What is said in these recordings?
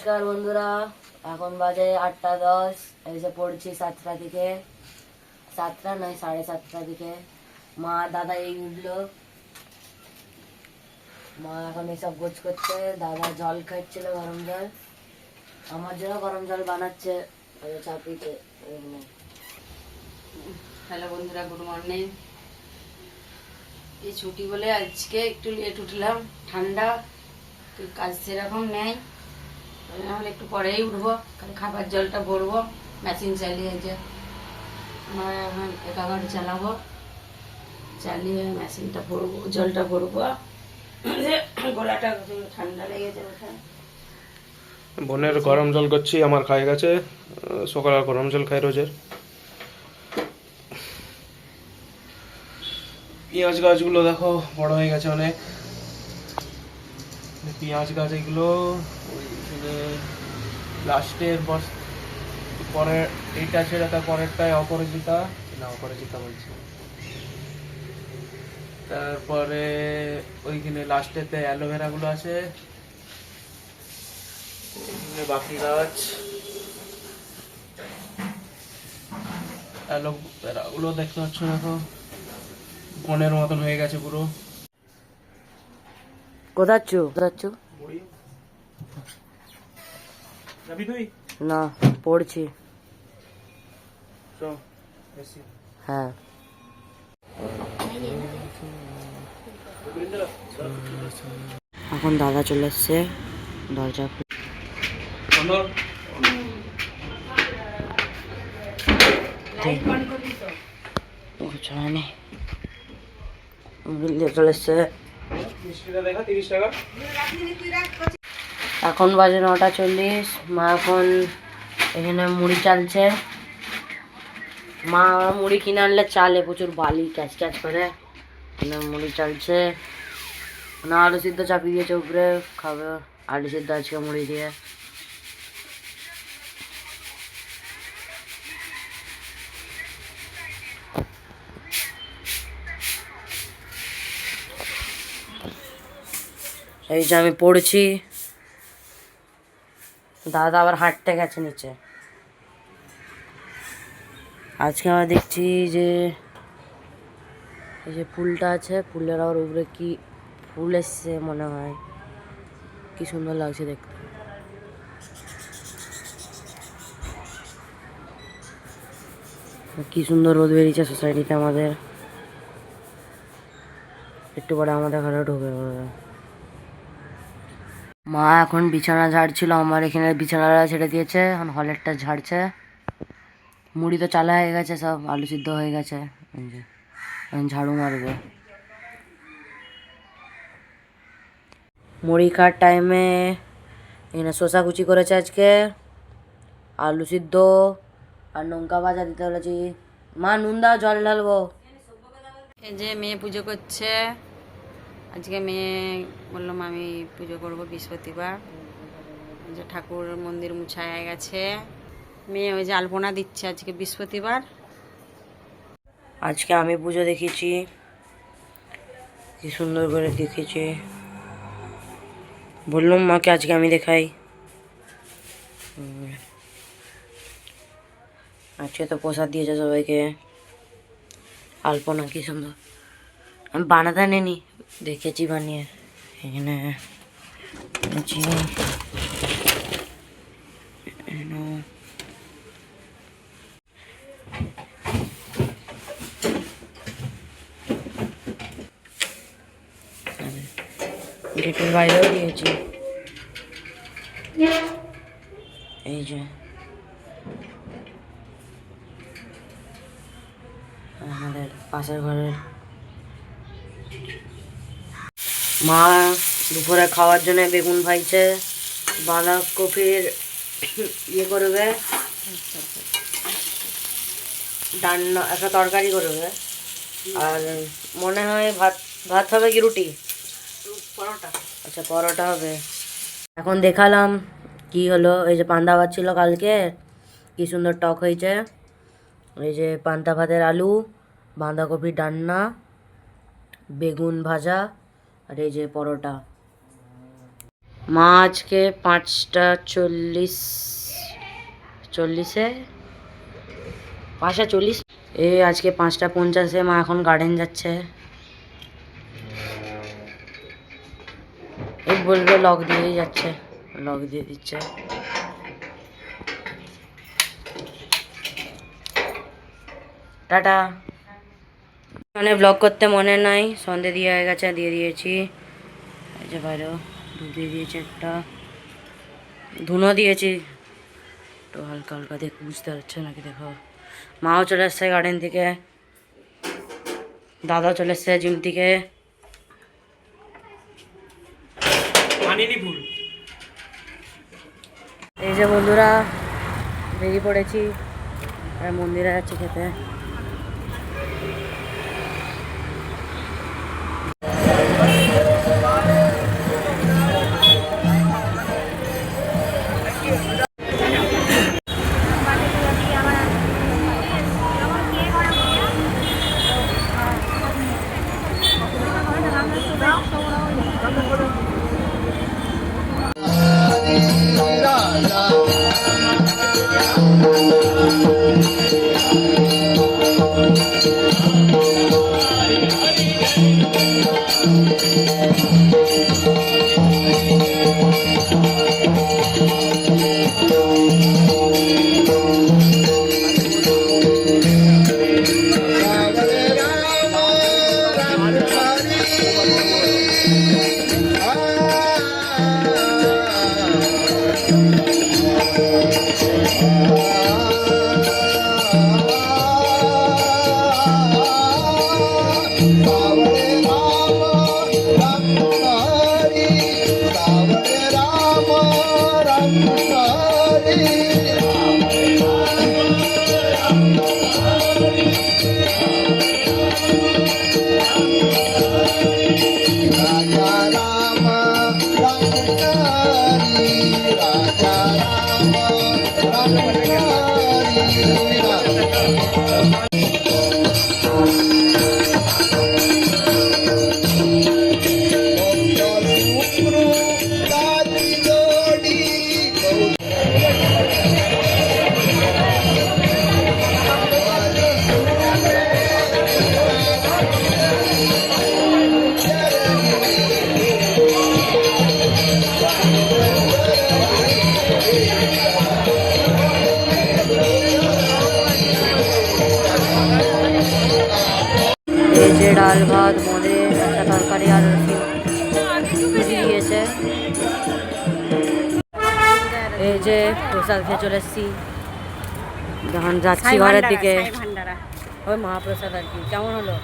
নমস্কার বন্ধুরা, এখন বাজে আটটা দশ এসে পড়ছি সাতটা থেকে। সাতটা নয়, সাড়ে সাতটা দিকে মা, দাদা এই উঠল। মা এখন এসব গোছ করছে। দাদা জল খাচ্ছিল, গরম জল। আমার জন্য গরম জল বানাচ্ছে। চাপিতে হ্যালো বন্ধুরা, গুড মর্নিং। এই ছুটি বলে আজকে একটু লেট উঠলাম। ঠান্ডা কাজ সেরকম নেই। একটু পরেই উঠবো খাবার জলটা ভরবো মেশিন চালিয়ে যে আমরা এখন একাগাড়ি চালাবো, চালিয়ে মেশিনটা ভরবো, জলটা ভরবো। গলাটা ঠান্ডা লেগেছে ওঠা বোনের গরম জল করছি আমার খাই গেছে, সকালে আর গরম জল খাই রোজের। পেঁয়াজ গাছগুলো দেখো, বড় হয়ে গেছে অনেক। পেঁয়াজ গাছ এগুলো লাস্টের বস পরে এইটা ছেড়ে তার পরেরটায় অপরাজিতা না অপরাজিতা বলছি। তারপরে ওইখানে লাস্টেতে অ্যালোভেরা গুলো আছে। এখানে বাকি গাছ। অ্যালোভেরা গুলো দেখতে পাচ্ছ দেখো। বনের মতন হয়ে গেছে পুরো। কোথাচ্ছ কোথাচ্ছ যাবি তুই না পড়ছি। হ্যাঁ। এখন দাদা চলে এসছে দরজা চলে এসছে। টাকা। এখন বাজে নটা চল্লিশ, মা এখন এখানে মুড়ি চালছে। মা মুড়ি কিনে আনলে চালে প্রচুর বালি, ক্যাচ ক্যাচ করে। এখানে মুড়ি চালছে। না, আলু সিদ্ধ চাপিয়ে দিয়েছে উপরে, খাবে। আলু সিদ্ধ আজকে মুড়ি দিয়ে। এই যে আমি পড়ছি। দাদা আবার হাঁটতে গেছে নিচে। আজকে আমরা দেখছি যে, এই যে ফুলটা আছে, ফুলের আবার উপরে কি ফুল এসছে মনে হয়। কি সুন্দর লাগছে দেখতে। কি সুন্দর রোদ বেরিয়েছে সোসাইটিতে আমাদের। একটু পরে আমাদের ঘরে ঢুকে মা এখন বিছানা ঝাড়ছিল, আমার এখানে বিছানাটা ছেড়ে দিয়েছে, এখন হলেরটা ঝাড়ছে। মুড়ি তো চালা হয়ে গেছে সব, আলু সিদ্ধ হয়ে গেছে। এখন ঝাড়ু মারবে। মুড়ি খাওয়ার টাইমে এখানে শসা কুচি করেছে আজকে, আলু সিদ্ধ, আর লঙ্কা ভাজা দিতে বলেছি। মা, নুন দাও, জল ঢালবো। এই যে মেয়ে পুজো করছে। আজকে মেয়ে বললাম আমি পুজো করব বৃহস্পতিবার। যে ঠাকুর মন্দির মুছায় গেছে। মেয়ে ওই যে আলপনা দিচ্ছে আজকে বৃহস্পতিবার। আজকে আমি পুজো দেখেছি। কি সুন্দর করে দেখেছি। বললাম, মাকে আজকে আমি দেখাই। আজকে তো প্রসাদ দিয়েছে সবাইকে। আলপনা কি সুন্দর। আমি বানাতে নেনি দেখেছি বানিয়ে। এখানে এনেছি। এখানে বাইরেও দিয়েছি। এই যে। আমাদের পাশের ঘরের মা দুপুরে খাওয়ার জন্য বেগুন ভাইছে বাঁধাকপির ইয়ে করবে ডান্না একটা তরকারি করবে। আর মনে হয় ভাত ভাত হবে কি রুটি? পরোটা। আচ্ছা পরোটা হবে। এখন দেখালাম কি হলো এই যে পান্তা ভাত ছিল কালকে কি সুন্দর টক হয়েছে। এই যে পান্তা ভাতের আলু বাঁধাকপির ডান্না বেগুন ভাজা আর এই যে পরোটা। মা আজকে পাঁচটা চল্লিশ, চল্লিশে? পাঁচটা চল্লিশ? এ আজকে পাঁচটা পঞ্চাশে মা এখন গার্ডেন যাচ্ছে। এই বলবে লক দিয়েই যাচ্ছে লক দিয়ে দিচ্ছে। টাটা। মানে ব্লগ করতে মনে নাই। সন্ধে দিয়ে হয়ে গেছে দিয়ে দিয়েছি। এই যে বাইরেও দুধ দিয়ে দিয়েছি একটা। ধুনো দিয়েছি। একটু হালকা হালকা দেখ বুঝতে পারছে নাকি দেখো। মাও চলে এসছে গার্ডেন থেকে। দাদা চলে এসছে জিম থেকে। এই যে বন্ধুরা বেরিয়ে পড়েছি। মন্দিরে যাচ্ছি খেতে। ডাল ভাত মদে একটা তরকারি আর দিয়েছে। এই যে প্রসাদ খেয়ে চলে এসছি। যখন যাচ্ছি ঘরের দিকে। ওই মহাপ্রসাদ আর কি। কেমন হলো?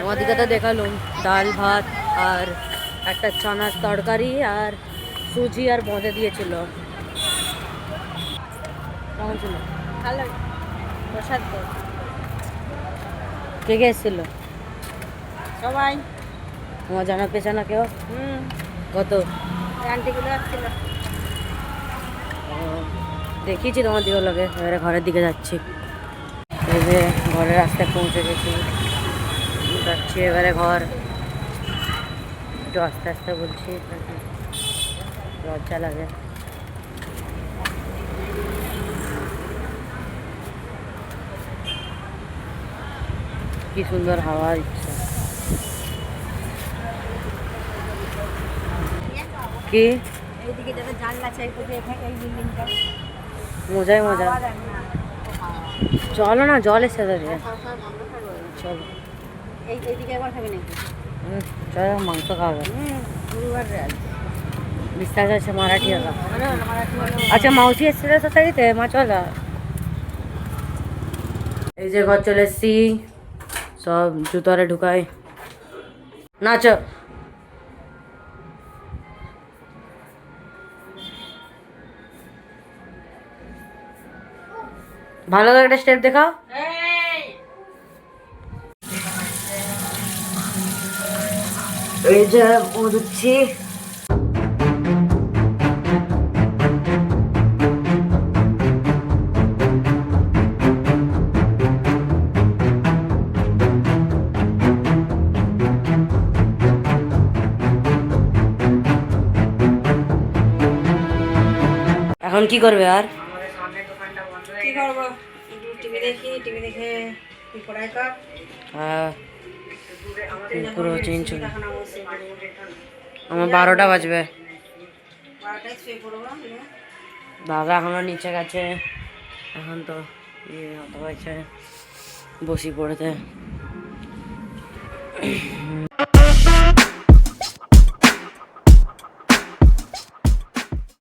আমার দিকে তো দেখালুম ডাল ভাত আর একটা চানার তরকারি আর সুজি আর মদে দিয়েছিল। কেমন ছিল? ভালো। প্রসাদ কে কে এসেছিল? সবাই। আমার জানা পেছানা কেউ? হুম। কত? আন্টিগুলো আসছিল। দেখিয়েছি তোমার দিকে লাগে এবারে ঘরের দিকে যাচ্ছি। এই যে ঘরের রাস্তায় পৌঁছে গেছি। যাচ্ছি এবারে ঘর। একটু আস্তে আস্তে বলছি লজ্জা লাগে। কি সুন্দর হাওয়া দিচ্ছে। কি? মজাই মজা। চলো না। জল এসে দাঁড়িয়ে চলো। চলো মাংস খাবে। বিশ্বাস আছে মারাঠি হলো। ভালো হলো মারাঠি হলো। আচ্ছা মাউসি এসেছিল সোসাইটিতে মা চলো। এই যে ঘর চলে এসছি। সব জুতারে ঢুকায় নাচ। ভালো করে একটা স্টেপ দেখাও। এই যে ও এখন কি করবে আর? কি করব? টিভি দেখি টিভি দেখে তুই পড়াই কর। হ্যাঁ পুরো চেঞ্জ চলে আমার বারোটা বাজবে। দাদা এখনও নিচে গেছে। এখন তো ইয়ে হতে হয়েছে বসি পড়েতে।